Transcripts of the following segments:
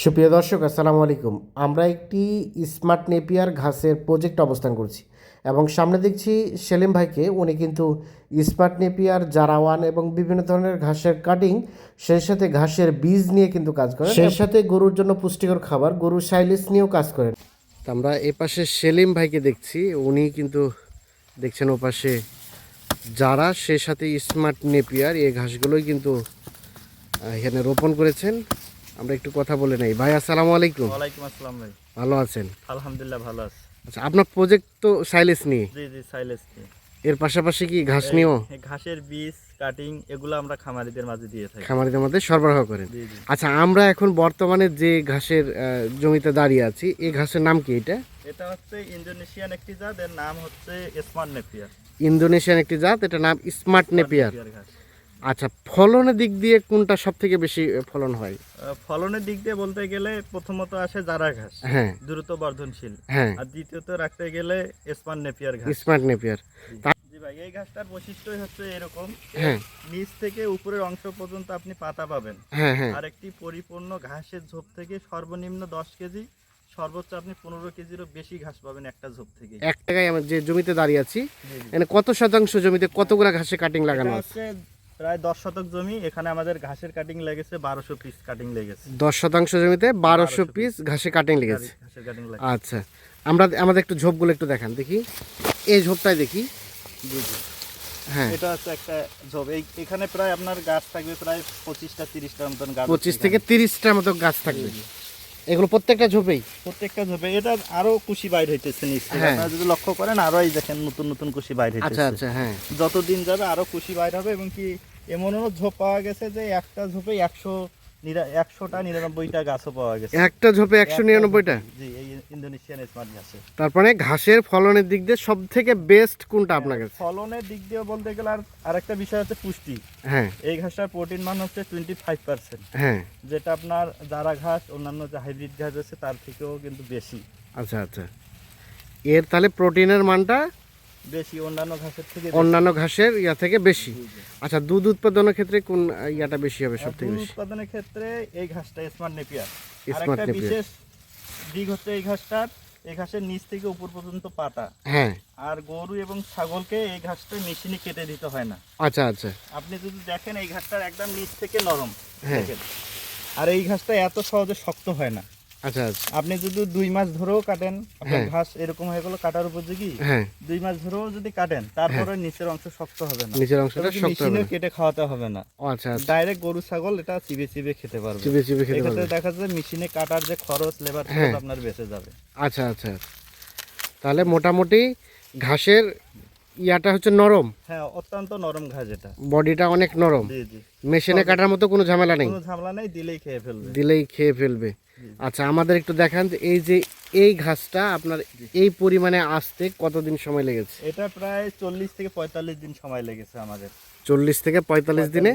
সুপ্রিয় দর্শক আসসালামু আলাইকুম। আমরা একটি স্মার্ট নেপিয়ার ঘাসের প্রজেক্ট অবস্থান করছি এবং সামনে দেখছি সেলিম ভাইকে। উনি কিন্তু স্মার্ট নেপিয়ার জারাওয়ান এবং বিভিন্ন ধরনের ঘাসের কাটিং সেই সাথে ঘাসের বীজ নিয়ে কিন্তু কাজ করেন সেই সাথে গরুর জন্য পুষ্টিকর খাবার গরুর সাইলিস নিয়েও কাজ করেন। আমরা এ পাশে সেলিম ভাইকে দেখছি। উনি কিন্তু দেখছেন ও পাশে যারা সে সাথে স্মার্ট নেপিয়ার এই ঘাসগুলোই কিন্তু এখানে রোপণ করেছেন। আমরা একটু কথা বলে নেই। ভাই আসসালামু আলাইকুম। ওয়ালাইকুম আসসালাম ভাই। ভালো আছেন? আলহামদুলিল্লাহ ভালো আছি। আচ্ছা আপনার প্রজেক্ট তো সাইলেস নিয়ে? জি জি সাইলেস এর পাশাপাশি কি ঘাস নিয়েও? ঘাসের বীজ কাটিং এগুলো আমরা খামারিদের মাঝে দিয়ে থাকি। খামারিদের মধ্যে সরবরাহ করেন আচ্ছা আমরা এখন বর্তমানে যে ঘাসের জমিতে দাঁড়িয়ে আছি এই ঘাসের নাম কি এটা? এটা হচ্ছে ইন্দোনেশিয়ান একটি জাত এর নাম হচ্ছে স্মার্ট নেপিয়ার ইন্দোনেশিয়ান একটি জাত এটা নাম স্মার্ট নেপিয়ার ঘাস। আচ্ছা ফলনের দিক দিয়ে কোনটা সব থেকে বেশি ফলন হয়? ফলনের দিক দিয়ে বলতে গেলে প্রথমত আসে জারা ঘাস হ্যাঁ। দ্রুত বর্ধনশীল। হ্যাঁ। আর দ্বিতীয়ত রাখতে গেলে স্মার্ট নেপিয়ার ঘাস। Smart Napier. জি। ভাই এই ঘাসটার বৈশিষ্ট্যই হচ্ছে এরকম হ্যাঁ। নিচ থেকে উপরের অংশ পর্যন্ত আপনি পাতা পাবেন। হ্যাঁ হ্যাঁ। আর একটি পরিপূর্ণ ঘাসের ঝোপ থেকে সর্বনিম্ন দশ কেজি সর্বোচ্চ আপনি পনেরো কেজিরও বেশি ঘাস পাবেন একটা ঝোপ থেকে। এক টাকায় আমরা যে জমিতে দাঁড়িয়ে আছি এখানে কত শতাংশ জমিতে কতগুলা ঘাসে কাটিং লাগানো আছে? প্রায় দশ শতক জমি এখানে আমাদের ঘাসের কাটিং লেগেছে বারোশো পিস কাটিং লেগেছে। দশ শতাংশ জমিতে বারোশো পিস ঘাসে কাটিং লেগেছে ঘাসের কাটিং লেগেছে। আচ্ছা আমরা আমাদের একটু ঝোপগুলো একটু দেখান দেখি। এই ঝোপটাই দেখি। হ্যাঁ। এটা হচ্ছে একটা ঝোপ। এই এখানে প্রায় আপনার গাছ থাকবে প্রায় পঁচিশটা তিরিশটার মতন গাছ পঁচিশ থেকে। তিরিশটার মতো গাছ থাকবে। এগুলো প্রত্যেকটা ঝোপেই প্রত্যেকটা ঝোপে এটা আরও কুশি বাইর হইতেছে। হ্যাঁ। আপনারা যদি লক্ষ্য করেন আরও এই দেখেন নতুন নতুন কুশি বাইর আচ্ছা হইতেছে আচ্ছা হ্যাঁ যতদিন যাবে আরও কুশি বাইর হবে এবং কি এমনও ঝোপ পাওয়া গেছে যে একটা ঝোপে একশো একশোটা নিরানব্বইটা গাছও পাওয়া গেছে। একটা ঝোপে একশো নিরানব্বইটা? জি এই ইন্দোনেশিয়ান স্মার্ট ঘাসে। তারপরে ঘাসের ফলনের দিক দিয়ে সব থেকে বেস্ট কোনটা আপনার কাছে? ফলনের দিক দিয়ে বলতে গেলে আর আরেকটা বিষয় হচ্ছে পুষ্টি। হ্যাঁ। এই ঘাসটার প্রোটিন মান হচ্ছে টোয়েন্টি ফাইভ পার্সেন্ট হ্যাঁ। যেটা আপনার জারা ঘাস অন্যান্য যে হাইব্রিড ঘাস আছে তার থেকেও কিন্তু বেশি। আচ্ছা আচ্ছা। এর তাহলে প্রোটিনের মানটা বেশি অন্যান্য ঘাসের থেকে অন্যান্য ঘাসের ইয়া থেকে বেশি। আচ্ছা দুধ উৎপাদনের ক্ষেত্রে কোন ইয়াটা বেশি হবে সব থেকে বেশি? উৎপাদনের ক্ষেত্রে এই ঘাসটা স্মার্ট নেপিয়ার আরেকটা Napier। বিশেষ দিক হচ্ছে এই ঘাসটার এই ঘাসের নিচ থেকে উপর পর্যন্ত পাতা। হ্যাঁ। আর গরু এবং ছাগলকে এই ঘাসটা মেশিনে কেটে দিতে হয় না। আচ্ছা আচ্ছা। আপনি যদি দেখেন এই ঘাসটার একদম নিচ থেকে নরম। হ্যাঁ। আর এই ঘাসটা এত সহজে শক্ত হয় না। আচ্ছা আচ্ছা। আপনি যদি দুই মাস ধরেও কাটেন আপনার হ্যাঁ। ঘাস এরকম হয়ে গেল কাটার উপযোগী? হ্যাঁ। দুই মাস ধরেও যদি কাটেন তারপরে নিচের অংশ শক্ত হবে না। নিচের অংশটা শক্ত হবে কেটে খাওয়াতে হবে না। আচ্ছা আচ্ছা। ডাইরেক্ট গরু ছাগল এটা চিবে চিবে খেতে পারবে। চিবে চিবে খেতে এক্ষেত্রে পারবে। দেখা যায় মেশিনে কাটার যে খরচ লেবার হ্যাঁ। খরচ আপনার বেঁচে যাবে। আচ্ছা আচ্ছা। তাহলে মোটামুটি ঘাসের ইয়াটা হচ্ছে নরম? হ্যাঁ অত্যন্ত নরম ঘাস এটা। বডিটা অনেক নরম। জি জি। মেশিনে কাটার মতো কোনো ঝামেলা নেই? কোনো ঝামেলা নেই দিলেই খেয়ে ফেলবে। দিলেই খেয়ে ফেলবে। আচ্ছা আমাদের একটু দেখান যে এই যে এই ঘাসটা আপনার এই পরিমাণে আসতে কতদিন সময় লেগেছে? এটা প্রায় চল্লিশ থেকে পঁয়তাল্লিশ দিন সময় লেগেছে আমাদের। চল্লিশ থেকে পঁয়তাল্লিশ দিনে?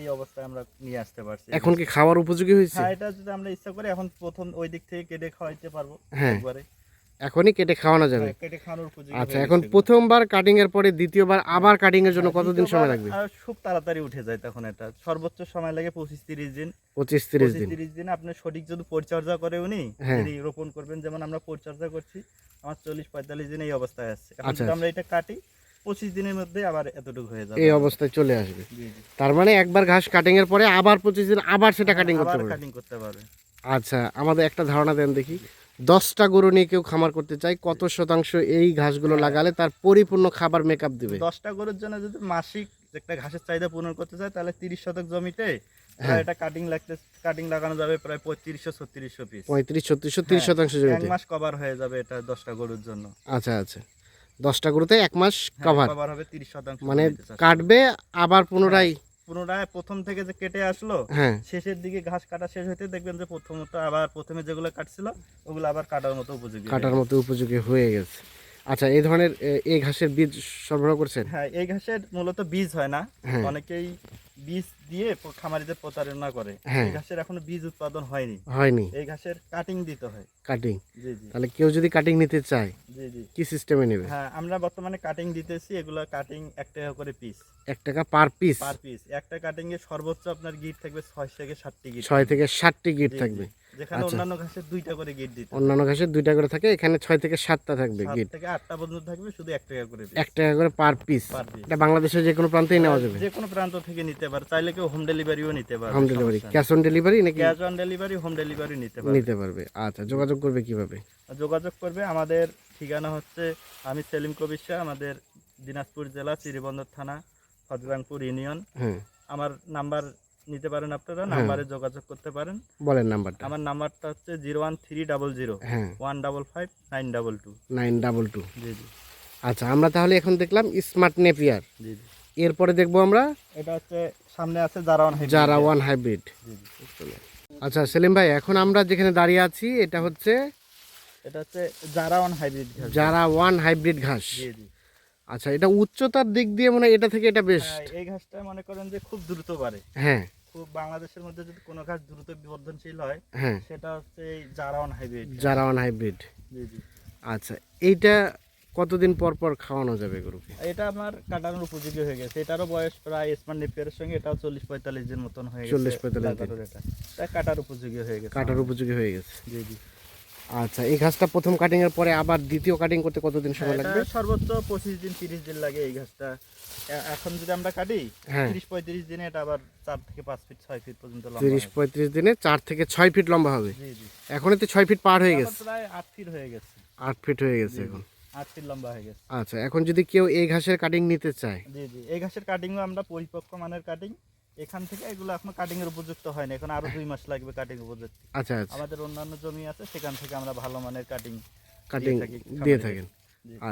এই অবস্থায় আমরা নিয়ে আসতে পারছি। এখন কি খাওয়ার উপযোগী হয়েছে? হ্যাঁ এটা যদি আমরা ইচ্ছা করি এখন প্রথম ওই দিক থেকে কেটে খাওয়াইতে পারব হ্যাঁ। এখনই কেটে খাওয়ানো যাবে। হ্যাঁ, কেটে খাওয়ানোর উপযোগী আচ্ছা এখন প্রথমবার কাটিং এর পরে দ্বিতীয়বার আবার কাটিং এর জন্য কতদিন সময় লাগবে? খুব তাড়াতাড়ি উঠে যায় তখন এটা। সর্বোচ্চ সময় লাগে পঁচিশ তিরিশ দিন। পঁচিশ তিরিশ পঁচিশ দিন। তিরিশ দিন আপনি সঠিক যদি পরিচর্যা করে উনি হ্যাঁ। যদি রোপণ করবেন যেমন আমরা পরিচর্যা করছি আমার চল্লিশ পঁয়তাল্লিশ দিন এই অবস্থায় এখন আচ্ছা, যদি আমরা এটা কাটি পঁচিশ দিনের মধ্যে আবার এতটুকু হয়ে যাবে। এই অবস্থায় চলে আসবে। তার মানে একবার ঘাস কাটিং এর পরে আবার পঁচিশ দিন আবার সেটা কাটিং করতে পারবে কাটিং করতে পারবে আচ্ছা আমাদের একটা ধারণা দেন দেখি। দশটা গরু নিয়ে কেউ খামার করতে চাই কত শতাংশ এই ঘাসগুলো হ্যাঁ। লাগালে তার পরিপূর্ণ খাবার মেকআপ দিবে? দশটা গরুর জন্য যদি মাসিক একটা ঘাসের চাহিদা পূরণ করতে চায় তাহলে তিরিশ শতক জমিতে হ্যাঁ। এটা কাটিং লাগতে কাটিং লাগানো যাবে প্রায় পঁয়ত্রিশশো ছত্রিশশো পিস পঁয়ত্রিশ ছত্রিশশো তিরিশ হ্যাঁ, শতাংশ এক মাস কভার হয়ে যাবে এটা দশটা গরুর জন্য। আচ্ছা আচ্ছা। দশটা গরুতে এক মাস কভার কভার হবে তিরিশ শতাংশ মানে। কাটবে আবার পুনরায় পুনরায় প্রথম থেকে যে কেটে আসলো হ্যাঁ। শেষের দিকে ঘাস কাটা শেষ হইতে দেখবেন যে প্রথমত আবার প্রথমে যেগুলো কাটছিল ওগুলো আবার কাটার মতো উপযোগী কাটার মতো উপযোগী হয়ে গেছে। আচ্ছা এই ধরনের এই ঘাসের বীজ সরবরাহ করছেন? হ্যাঁ এই ঘাসের মূলত বীজ হয় না। হ্যাঁ। অনেকেই বীজ দিয়ে খামারিদের প্রতারণা করে। হ্যাঁ। এই ঘাসের এখনও বীজ উৎপাদন হয়নি। হয়নি। এই ঘাসের কাটিং দিতে হয়। কাটিং জি জি। তাহলে কেউ যদি কাটিং নিতে চায় জি জি। কি সিস্টেমে নেবে? হ্যাঁ আমরা বর্তমানে কাটিং দিতেছি এগুলো কাটিং এক টাকা করে পিস এক টাকা পার পিস পার পিস একটা কাটিং এ সর্বোচ্চ আপনার গিট থাকবে ছয় থেকে সাতটি গিট। ছয় থেকে ষাটটি গিট। থাকবে। যেখানে অন্যান্য ঘাসের দুইটা করে গিট দিতে অন্যান্য ঘাসের দুইটা করে থাকে এখানে ছয় থেকে সাতটা থাকবে গিট থেকে আটটা পর্যন্ত থাকবে শুধু এক টাকা করে দিই এক টাকা করে পার পিস এটা বাংলাদেশের যে কোনো প্রান্তেই নেওয়া যাবে। যে কোনো প্রান্ত থেকে নিতে পারে। চাইলে কেউ হোম ডেলিভারিও নিতে পারে home delivery cash on delivery নাকি? Cash on delivery home delivery নিতে নিতে পারবে। আচ্ছা যোগাযোগ করবে কীভাবে? যোগাযোগ করবে আমাদের ঠিকানা হচ্ছে আমি সেলিম কবির শাহ আমাদের দিনাজপুর জেলা চিরিবন্দর থানা ফজরাংপুর ইউনিয়ন। হ্যাঁ। আমার নাম্বার নিতে পারেন আপনারা নাম্বারে যোগাযোগ করতে পারেন। বলেন নাম্বারটা। আমার নাম্বারটা হচ্ছে zero one three double zero হ্যাঁ। One double five nine double two. Nine double two. জি জি। আচ্ছা আমরা তাহলে এখন দেখলাম স্মার্ট নেপিয়ার। জি জি। এরপরে দেখব আমরা এটা হচ্ছে সামনে আছে জারাওয়ান হাইব্রিড। জারা ওয়ান হাইব্রিড আচ্ছা সেলিম ভাই এখন আমরা যেখানে দাঁড়িয়ে আছি এটা হচ্ছে এটা হচ্ছে জারাওয়ান হাইব্রিড ঘাস। জারা ওয়ান হাইব্রিড ঘাস। জি জি। আচ্ছা এটা উচ্চতার দিক দিয়ে মনে এটা থেকে এটা বেশ হ্যাঁ, এই ঘাসটা মনে করেন যে খুব দ্রুত বাড়ে। হ্যাঁ। খুব বাংলাদেশের মধ্যে যদি কোনো ঘাস দ্রুত বিবর্ধনশীল হয় হ্যাঁ। সেটা হচ্ছে এই জারাওয়ান হাইব্রিড। জারা ওয়ান হাইব্রিড। জি জি। আচ্ছা এইটা কতদিন পর পর খাওয়ানো যাবে গরুকে? এটা আমার কাটানোর উপযোগী হয়ে গেছে। এটারও বয়স প্রায় স্মার্ট নেপিয়ারের সঙ্গে এটাও চল্লিশ পঁয়তাল্লিশ দিন মতন হয়ে গেছে। 40 45 দিন। কাটার উপযোগী হয়ে গেছে কাটার উপযোগী হয়ে গেছে। জি জি। আচ্ছা এই ঘাসটা প্রথম কাটিং এর পরে আবার দ্বিতীয় কাটিং করতে কতদিন সময় লাগবে? সর্বোচ্চ পঁচিশ দিন তিরিশ দিন লাগে এই ঘাসটা। এখন যদি আমরা কাটি হ্যাঁ। তিরিশ পঁয়ত্রিশ দিনে এটা আবার চার থেকে পাঁচ ফিট ছয় ফিট পর্যন্ত লম্বা তিরিশ। পঁয়ত্রিশ দিনে চার থেকে ছয় ফিট লম্বা হবে। জি জি। এখন তো ছয় ফিট পার হয়ে গেছে। প্রায় আট ফিট হয়ে গেছে। আট ফিট হয়ে গেছে এখন। আট ফিট লম্বা হয়ে গেছে। আচ্ছা এখন যদি কেউ এই ঘাসের কাটিং নিতে চায়? জি জি। এই ঘাসের কাটিংও আমরা পরিপক্ক মানের কাটিং এখান থেকে এগুলো এখনও কাটিং এর উপযুক্ত হয় না এখন আরও দুই মাস লাগবে কাটিং উপযুক্ত। আচ্ছা আচ্ছা। আমাদের অন্যান্য জমি আছে সেখান থেকে আমরা ভালো মানের কাটিং কাটিং দিয়ে থাকেন।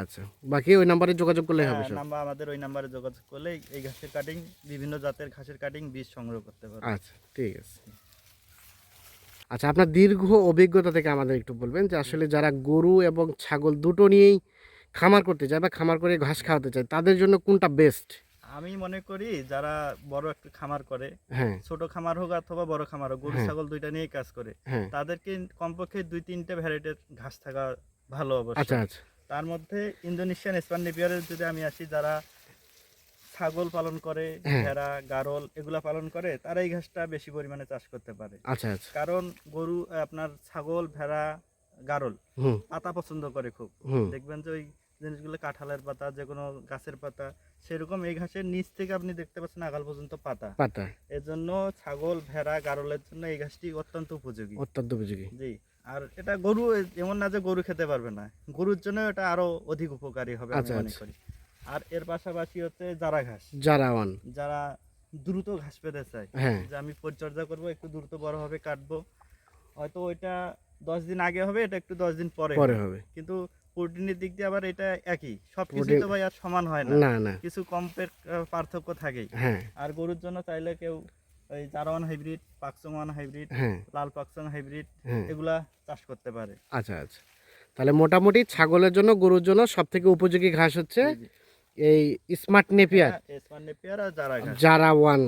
আচ্ছা বাকি ওই নাম্বারে যোগাযোগ করলে হবে সব? নাম্বার আমাদের ওই নাম্বারে যোগাযোগ করলে এই ঘাসের কাটিং বিভিন্ন জাতের ঘাসের কাটিং বীজ সংগ্রহ করতে পারবে। আচ্ছা ঠিক আছে। আচ্ছা আপনার দীর্ঘ অভিজ্ঞতা থেকে আমাদের একটু বলবেন যে আসলে যারা গরু এবং ছাগল দুটো নিয়েই খামার করতে চায় বা খামার করে ঘাস খাওয়াতে চায় তাদের জন্য কোনটা বেস্ট আমি মনে করি যারা বড় একটা খামার করে হ্যাঁ। ছোট খামার হোক অথবা বড় খামার হোক গরু হ্যাঁ। ছাগল দুইটা নিয়ে কাজ করে হ্যাঁ। তাদেরকে কমপক্ষে দুই তিনটে ভ্যারাইটির ঘাস থাকা ভালো আচ্ছা অবশ্যই আচ্ছা। তার মধ্যে ইন্দোনেশিয়ান স্পান নেপিয়ারের যদি আমি আসি যারা ছাগল পালন করে। ভেড়া গারল এগুলা পালন করে তারা এই ঘাসটা বেশি পরিমাণে চাষ করতে পারে। আচ্ছা আচ্ছা। কারণ গরু আপনার ছাগল ভেড়া গারল পাতা পছন্দ করে খুব। দেখবেন যে ওই জিনিসগুলো কাঁঠালের পাতা যে কোনো গাছের পাতা সেরকম এই ঘাসের নিচ থেকে আপনি দেখতে পাচ্ছেন আগাল পর্যন্ত পাতা। পাতা। এর জন্য ছাগল ভেড়া গারলের জন্য এই ঘাসটি অত্যন্ত উপযোগী। অত্যন্ত উপযোগী। জি। আর এটা গরু এমন না যে গরু খেতে পারবে না। গরুর জন্য এটা আরও অধিক উপকারী হবে আমি আচ্ছা, মনে আচ্ছা। করি। আর এর পাশাপাশি হচ্ছে জারা ঘাস। যারা ওয়ান যারা দ্রুত ঘাস পেতে চায় হ্যাঁ। যে আমি পরিচর্যা করব একটু দ্রুত বড় হবে কাটবো। হয়তো ওইটা দশ দিন আগে হবে এটা একটু দশ দিন পরে পরে। হবে। কিন্তু প্রোটিনের দিক দিয়ে আবার এটা একই। সব কিছু তো ভাই আর সমান হয় না। না না। কিছু কম্পের পার্থক্য থাকেই। হ্যাঁ। আর গরুর জন্য চাইলে কেউ ওই জারাওয়ান হাইব্রিড পাকচং হাইব্রিড হ্যাঁ। লাল পাকচং হাইব্রিড হ্যাঁ। এগুলা চাষ করতে পারে। আচ্ছা আচ্ছা। তাহলে মোটামুটি ছাগলের জন্য গরুর জন্য সব থেকে উপযোগী ঘাস হচ্ছে। এই স্মার্ট নেপিয়ার। স্মার্ট এসমান নেপিয়ার আর জারা যারা ওয়ান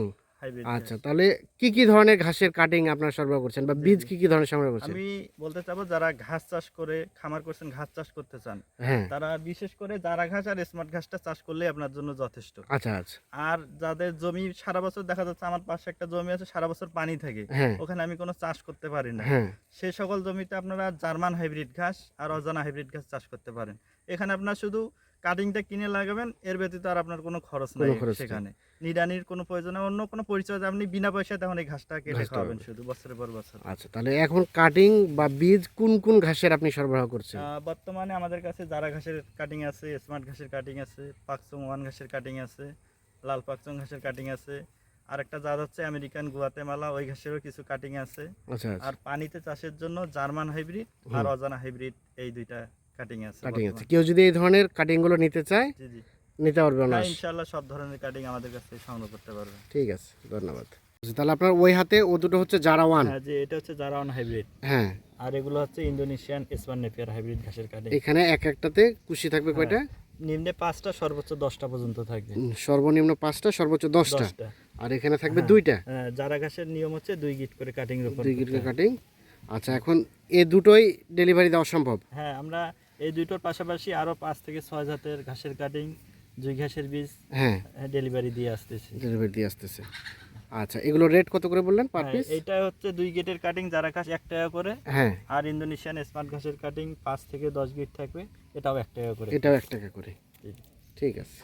আচ্ছা তাহলে কি কি ধরনের ঘাসের কাটিং আপনারা সরবরাহ করছেন বা বীজ কি কি ধরনের সংগ্রহ করছেন? আমি বলতে চাবো যারা ঘাস চাষ করে খামার করছেন ঘাস চাষ করতে চান হ্যাঁ। তারা বিশেষ করে জারা ঘাস আর স্মার্ট ঘাসটা চাষ করলে আপনার জন্য যথেষ্ট। আচ্ছা আচ্ছা। আর যাদের জমি সারা বছর দেখা যাচ্ছে আমার পাশে একটা জমি আছে সারা বছর পানি থাকে হ্যাঁ। ওখানে আমি কোনো চাষ করতে পারি না। হ্যাঁ। সেই সকল জমিতে আপনারা জার্মান হাইব্রিড ঘাস আর অজানা হাইব্রিড ঘাস চাষ করতে পারেন। এখানে আপনার শুধু কাটিংটা কিনে লাগাবেন এর ব্যতীত আর আপনার কোনো খরচ নেই সেখানে। নিড়ানির কোনো প্রয়োজন অন্য কোনো পরিচর্যা আপনি বিনা পয়সায় তখন এই ঘাসটা কেটে খাওয়াবেন শুধু বছরের পর বছর। আচ্ছা তাহলে এখন কাটিং বা বীজ কোন কোন ঘাসের আপনি সরবরাহ করছেন? বর্তমানে আমাদের কাছে জারা ঘাসের কাটিং আছে স্মার্ট ঘাসের কাটিং আছে পাকচং ওয়ান ঘাসের কাটিং আছে লাল পাকচং ঘাসের কাটিং আছে। আর একটা জাত হচ্ছে আমেরিকান গুয়াতেমালা ওই ঘাসেরও কিছু কাটিং আছে। আচ্ছা আচ্ছা। আর পানিতে চাষের জন্য জার্মান হাইব্রিড আর অজানা হাইব্রিড এই দুইটা কাটিং আছে কাটিং আছে। কেউ যদি এই ধরনের কাটিংগুলো নিতে চায় নিতে পারবে না হ্যাঁ ইনশাআল্লাহ সব ধরনের কাটিং আমাদের কাছ সংগ্রহ করতে পারবেন ঠিক আছে ধন্যবাদ। তাহলে আপনার ওই হাতে ও দুটো হচ্ছে যারা ওয়ান হ্যাঁ যে এটা হচ্ছে জারাওয়ান হাইব্রিড হ্যাঁ। আর এগুলো হচ্ছে Indonesian S one Napier hybrid ঘাসের কাটিং এখানে এক একটাতে কুশি থাকবে কয়টা? নিম্নে পাঁচটা সর্বোচ্চ দশটা পর্যন্ত থাকবে। সর্বনিম্ন পাঁচটা সর্বোচ্চ দশটা। আর এখানে থাকবে দুইটা? হ্যাঁ, জারা ঘাসের নিয়ম হচ্ছে দুই গিট করে কাটিং দুই গিটকে হয়। কাটিং আচ্ছা এখন এ দুটোই ডেলিভারি দেওয়া সম্ভব? হ্যাঁ আমরা এই দুইটোর পাশাপাশি আরও পাঁচ থেকে ছয় জাতের ঘাসের কাটিং জুই ঘাসের বীজ হ্যাঁ। ডেলিভারি দিয়ে আসতেছে। ডেলিভারি দিয়ে আসতেছে। আচ্ছা এগুলো রেট কত করে বললেন পার হ্যাঁ, পিস এটা হচ্ছে দুই গেটের কাটিং যারা ঘাস এক টাকা করে হ্যাঁ। আর ইন্দোনেশিয়ান স্মার্ট ঘাসের কাটিং পাঁচ থেকে দশ গেট থাকবে এটাও এক টাকা করে। এটাও এক টাকা করে। ঠিক আছে।